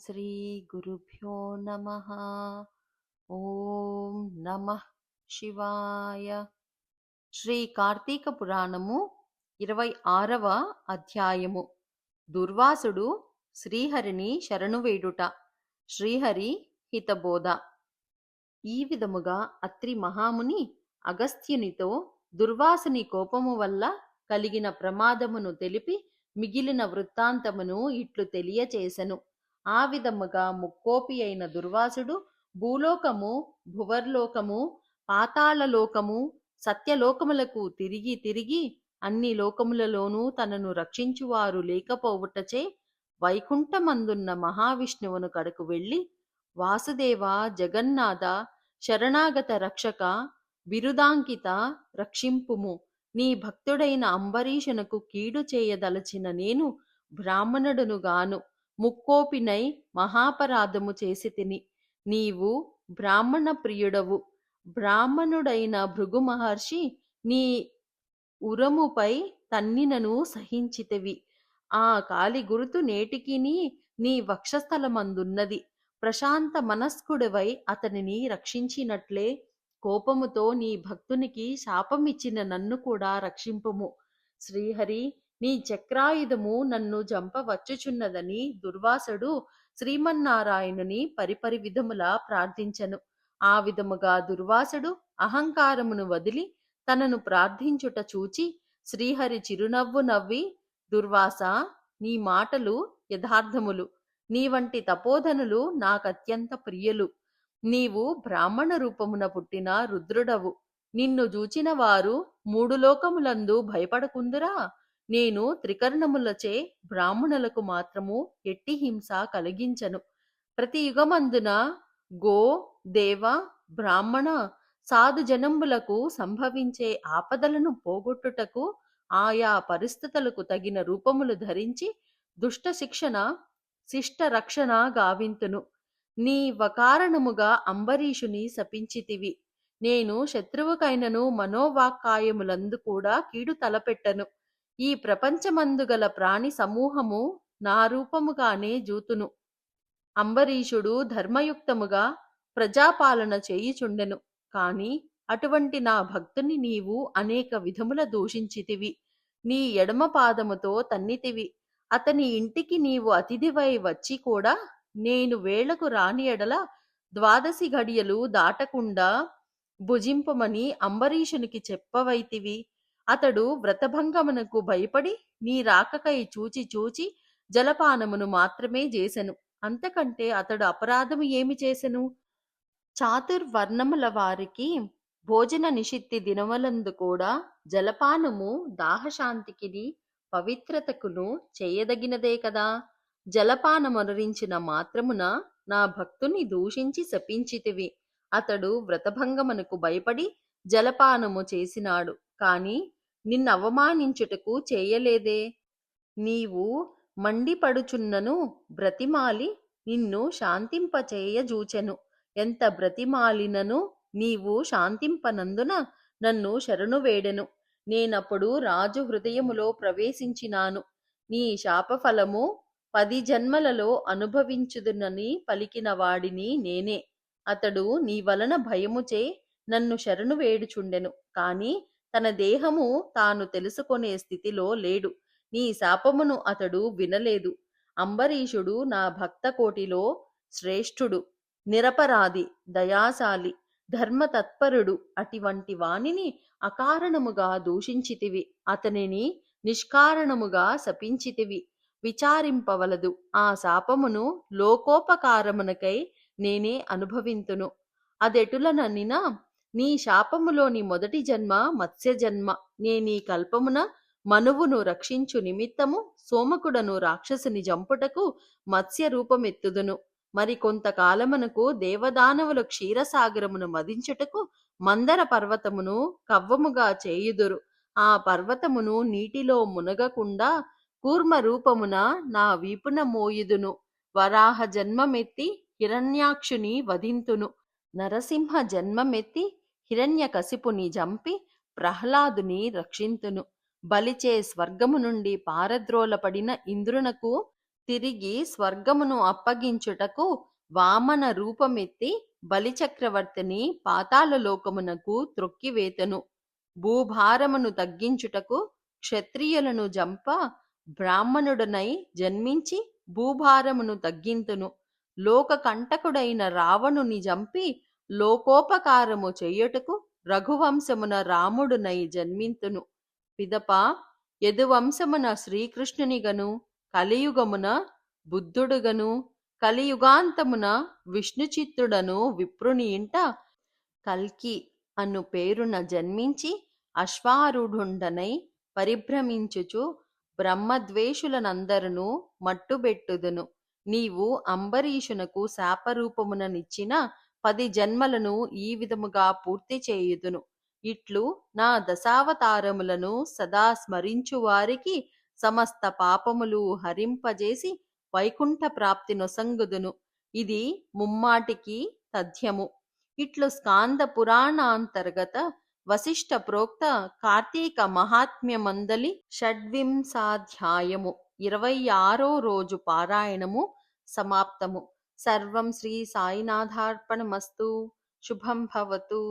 శ్రీ గురుభ్యో నమ ఓం నమ శివాయ శ్రీ కార్తీక పురాణము ఇరవై ఆరవ అధ్యాయము. దుర్వాసుడు శ్రీహరిని శరణువేడుట శ్రీహరి హితబోధ. ఈ విధముగా అత్రి మహాముని అగస్త్యునితో దుర్వాసుని కోపము వల్ల కలిగిన ప్రమాదమును తెలిపి మిగిలిన వృత్తాంతమును ఇట్లు తెలియచేసెను. ఆ విధముగా ముక్కోపి అయిన దుర్వాసుడు భూలోకము భువర్లోకము పాతాళలోకము సత్యలోకములకు తిరిగి తిరిగి అన్ని లోకములలోనూ తనను రక్షించువారు లేకపోవుటచే వైకుంఠమందున్న మహావిష్ణువును కడకు వెళ్ళి వాసుదేవ జగన్నాథ శరణాగత రక్షక బిరుదాంకిత రక్షింపుము. నీ భక్తుడైన అంబరీషునకు కీడు చేయదలచిన నేను బ్రాహ్మణుడును గాను ముక్కోపినై మహాపరాధము చేసి తిని. నీవు బ్రాహ్మణ ప్రియుడవు. బ్రాహ్మణుడైన భృగు మహర్షి నీ ఉరముపై తన్నినను సహించితివి. ఆ కాలి గురుతు నేటికిని నీ వక్షస్థలమందున్నది. ప్రశాంత మనస్కుడివై అతనిని రక్షించినట్లే కోపముతో నీ భక్తునికి శాపమిచ్చిన నన్ను కూడా రక్షింపుము. శ్రీహరి నీ చక్రాయుధము నన్ను జంపవచ్చుచున్నదని దుర్వాసుడు శ్రీమన్నారాయణుని పరిపరి విధములా ప్రార్థించను. ఆ విధముగా దుర్వాసుడు అహంకారమును వదిలి తనను ప్రార్థించుట చూచి శ్రీహరి చిరునవ్వు నవ్వి దుర్వాస నీ మాటలు యథార్థములు. నీ వంటి తపోధనులు నాకత్యంత ప్రియులు. నీవు బ్రాహ్మణ రూపమున పుట్టిన రుద్రుడవు. నిన్ను చూచిన వారు మూడు లోకములందు భయపడకుందురా? నేను త్రికర్ణములచే బ్రాహ్మణులకు మాత్రము ఎట్టి హింస కలిగించను. ప్రతి యుగమందున గో దేవ బ్రాహ్మణ సాధు జనంబులకు సంభవించే ఆపదలను పోగొట్టుటకు ఆయా పరిస్థితులకు తగిన రూపములు ధరించి దుష్ట శిక్షణ శిష్ట రక్షణ గావింతును. నీ వకారణముగా అంబరీషుని శపించితివి. నేను శత్రువుకైనను మనోవాక్కాయములందు కూడా కీడు తలపెట్టను. ఈ ప్రపంచమందుగల ప్రాణి సమూహము నా రూపముగానే జూతును. అంబరీషుడు ధర్మయుక్తముగా ప్రజాపాలన చేయుచుండెను. కాని అటువంటి నా భక్తుని నీవు అనేక విధముల దూషించితివి. నీ ఎడమ పాదముతో తన్నితివి. అతని ఇంటికి నీవు అతిథివై వచ్చి కూడా నేను వేళకు రాని ఎడల ద్వాదశి గడియలు దాటకుండా భుజింపమని అంబరీషునికి చెప్పవైతివి. అతడు వ్రతభంగమునకు భయపడి నీ రాకకై చూచి చూచి జలపానమును మాత్రమే చేసెను. అంతకంటే అతడు అపరాధము ఏమి చేసెను? చాతుర్వర్ణముల వారికి భోజన నిషిత్తి దినములందు కూడా జలపానము దాహశాంతికిని పవిత్రతకును చేయదగినదే కదా? జలపానమొనరించిన మాత్రమున నా భక్తుని దూషించి శపించితివి. అతడు వ్రతభంగమునకు భయపడి జలపానము చేసినాడు. కాని నిన్నవమానించుటకు చేయలేదే. నీవు మండిపడుచున్నను బ్రతిమాలి నిన్ను శాంతింపచేయజూచెను. ఎంత బ్రతిమాలినను నీవు శాంతింపనందున నన్ను శరణు వేడెను నేనప్పుడు రాజు హృదయములో ప్రవేశించినాను. నీ శాపఫలము పది జన్మలలో అనుభవించుదునని పలికిన వాడిని నేనే. అతడు నీ వలన భయముచే నన్ను శరణు వేడుచుండెను కాని తన దేహము తాను తెలుసుకొనే స్థితిలో లేడు. నీ శాపమును అతడు వినలేదు. అంబరీషుడు నా భక్త కోటిలో శ్రేష్ఠుడు నిరపరాధి దయాశాలి ధర్మతత్పరుడు అటువంటి వానిని అకారణముగా దూషించితివి. అతనిని నిష్కారణముగా శపించితివి. విచారింపవలదు. ఆ శాపమును లోకోపకారమునకై నేనే అనుభవింతును. అదెటులననినా నీ శాపములోని మొదటి జన్మ మత్స్య జన్మ. నేనీ కల్పమున మనువును రక్షించు నిమిత్తము సోమకుడను రాక్షసుని జంపుటకు మత్స్య రూపమెత్తుదును. మరి కొంతకాలమునకు దేవదానవులు క్షీరసాగరమును మదించుటకు మందర పర్వతమును కవ్వముగా చేయుదురు. ఆ పర్వతమును నీటిలో మునగకుండా కూర్మ రూపమున నా వీపున మోయుదును. వరాహ జన్మమెత్తి హిరణ్యాక్షుని వధింతును. నరసింహ జన్మమెత్తి హిరణ్యకశిపుని జంపి ప్రహ్లాదుని రక్షింతును. బలిచే స్వర్గము నుండి పారద్రోలపడిన ఇంద్రునకు తిరిగి స్వర్గమును అప్పగించుటకు వామన రూపమెత్తి బలిచక్రవర్తిని పాతాళలోకమునకు త్రొక్కివేతను. భూభారమును తగ్గించుటకు క్షత్రియులను జంప బ్రాహ్మణుడనై జన్మించి భూభారమును తగ్గింతును. లోక కంటకుడైన రావణుని జంపి లోకోపకారము చెయ్యుటకు రఘువంశమున రాముడునై జన్మింతును. పిదప యదువంశమున శ్రీకృష్ణునిగను కలియుగమున బుద్ధుడుగను కలియుగాంతమున విష్ణుచిత్తుడను విప్రుని ఇంట కల్కి అను పేరున జన్మించి అశ్వారూఢుండనై పరిభ్రమించుచు బ్రహ్మద్వేషులనందరును మట్టుబెట్టుదును. నీవు అంబరీషునకు శాపరూపముననిచ్చిన పది జన్మలను ఈ విధముగా పూర్తి చేయుదును. ఇట్లు నా దశావతారములను సదా స్మరించు వారికి సమస్త పాపములు హరింపజేసి వైకుంఠ ప్రాప్తి నొసంగుదును. ఇది ముమ్మాటికి తథ్యము. ఇట్లు స్కాంద పురాణాంతర్గత వశిష్ఠ ప్రోక్త కార్తీక మహాత్మ్యమందలి షడ్వింశాధ్యాయము ఇరవై ఆరో రోజు పారాయణము సమాప్తము. सर्वं श्रीसाईनाथार्पणमस्तु शुभं भवतु।